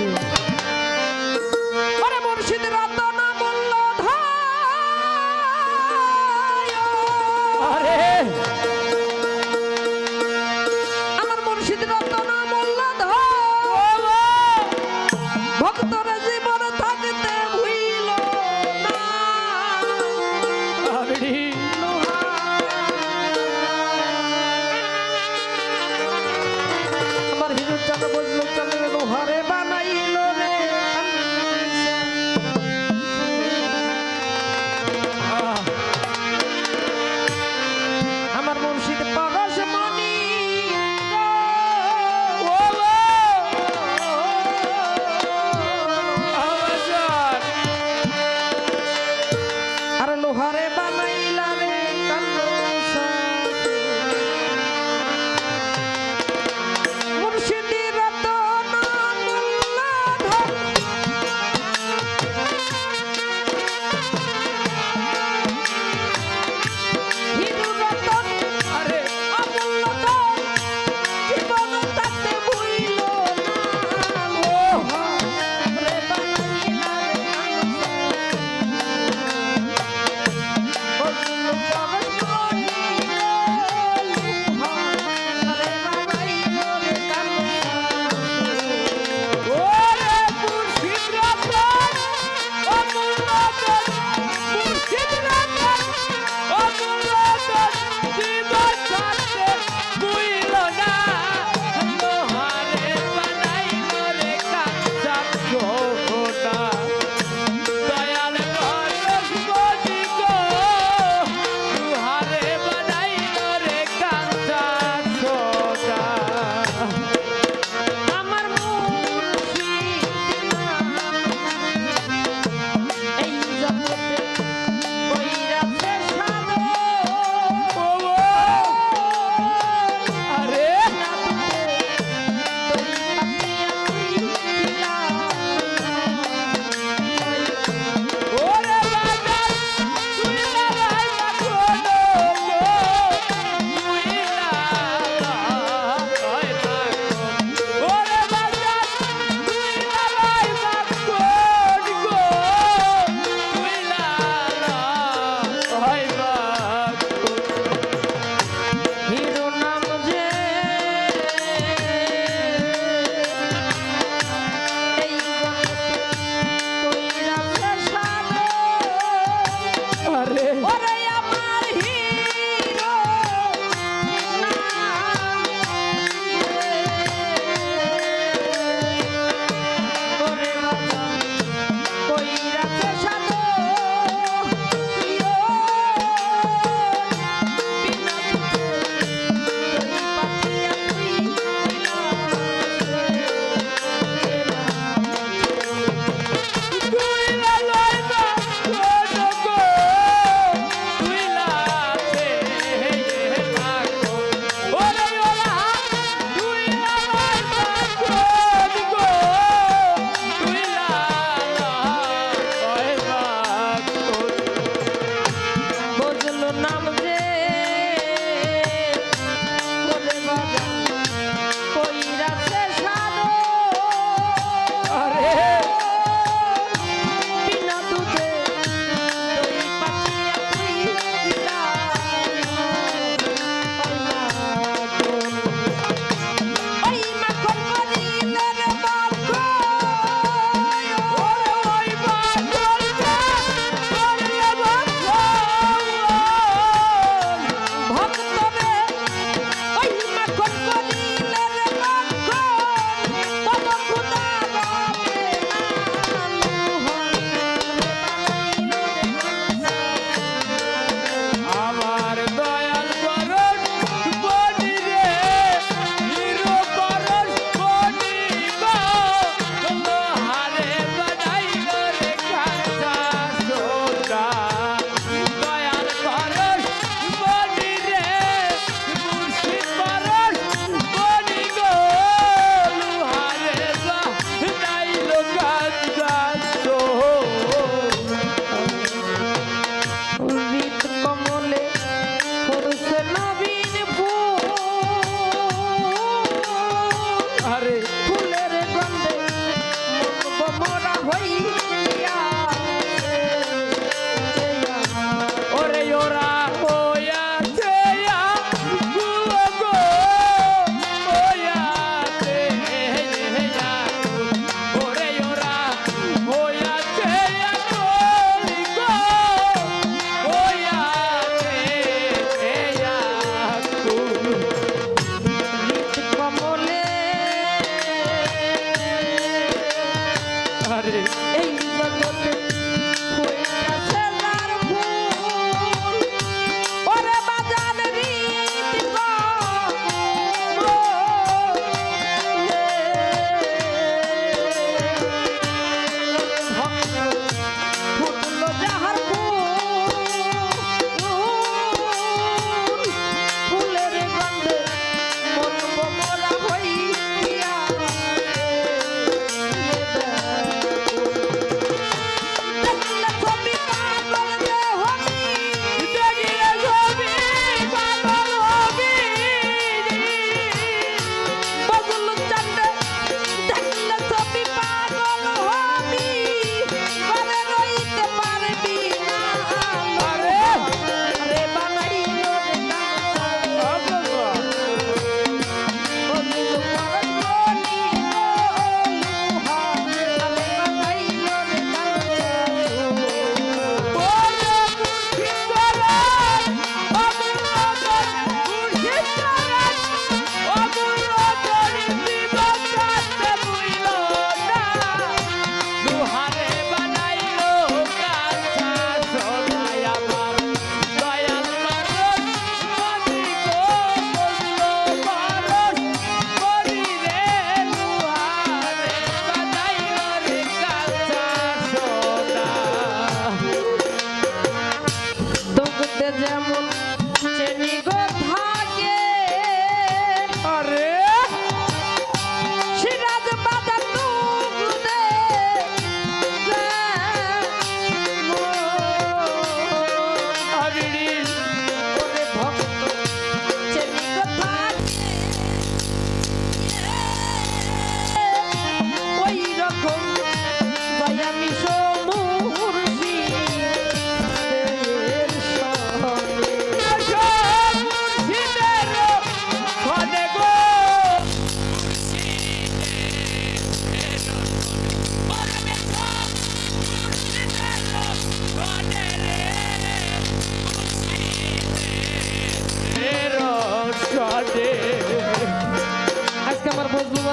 কি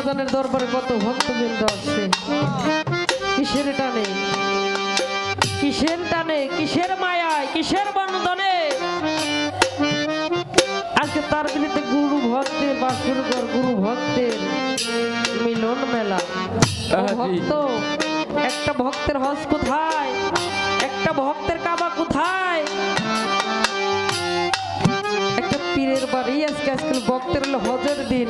বাজানের দরবারে কত ভক্তবৃন্দ আছে কিসের টানে? কিসের টানে? কিসের মায়ায়? কিসের বন্ধনে? আজকে তার বিরুদ্ধে গুরু ভক্তের বা সুরকর গুরু ভক্তের মিলন মেলা। ভক্ত একটা ভক্তের হজ কোথায়? একটা ভক্তের কাবা কোথায়? একটা পীরের বাড়ি আজকে আজকাল ভক্তের হলো হজের দিন।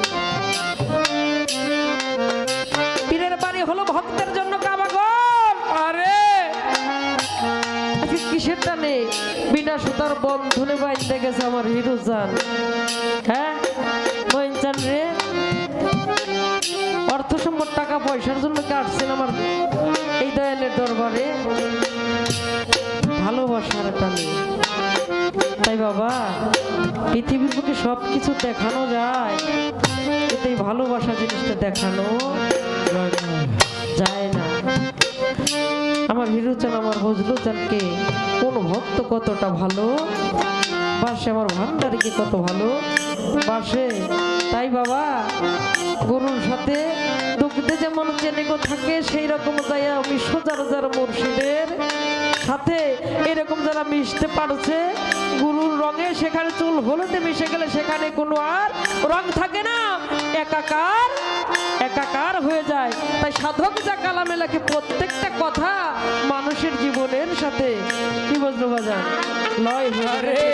বাড়ি হলো ভক্তের জন্য কাবা গল আরে বিনা সুতার বন্ধনে বাইতে গেছে আমার হিরো জান। হ্যাঁ? মহিন চান রে। অর্থ সম্পদ টাকা পয়সার জন্য কাটছেন আমার এই দয়ালের দরবারে। ভালোবাসার টানে তাই বাবা, পৃথিবীর বুকে সব কিছু দেখানো যায়। এই ভালোবাসা জিনিসটা দেখানো যায় না। আমার হিরুচান, আমার হজরুচানকে কোন ভক্ত কতটা ভালো? বাসে আমার ভান্ডারিকে কত ভালো? বাসে, তাই বাবা, গরুর সাথে দুগ্ধে যেমন চেনেগো থাকে সেই রকম যাইয়া আমি সোজার যারা মুর্শিদের সাথে এরকম যারা মিশতে পারছে, গুরুর রঙে সেখানে চুল হলুদে মিশে গেলে সেখানে কোনো আর রং থাকে না। একাকার একাকার হয়ে যায়। তাই সাধক যা কালামে লেখে, প্রত্যেকটা কথা মানুষের জীবনের সাথে। কি বজ্রবাজার বাজার লয় হয়ে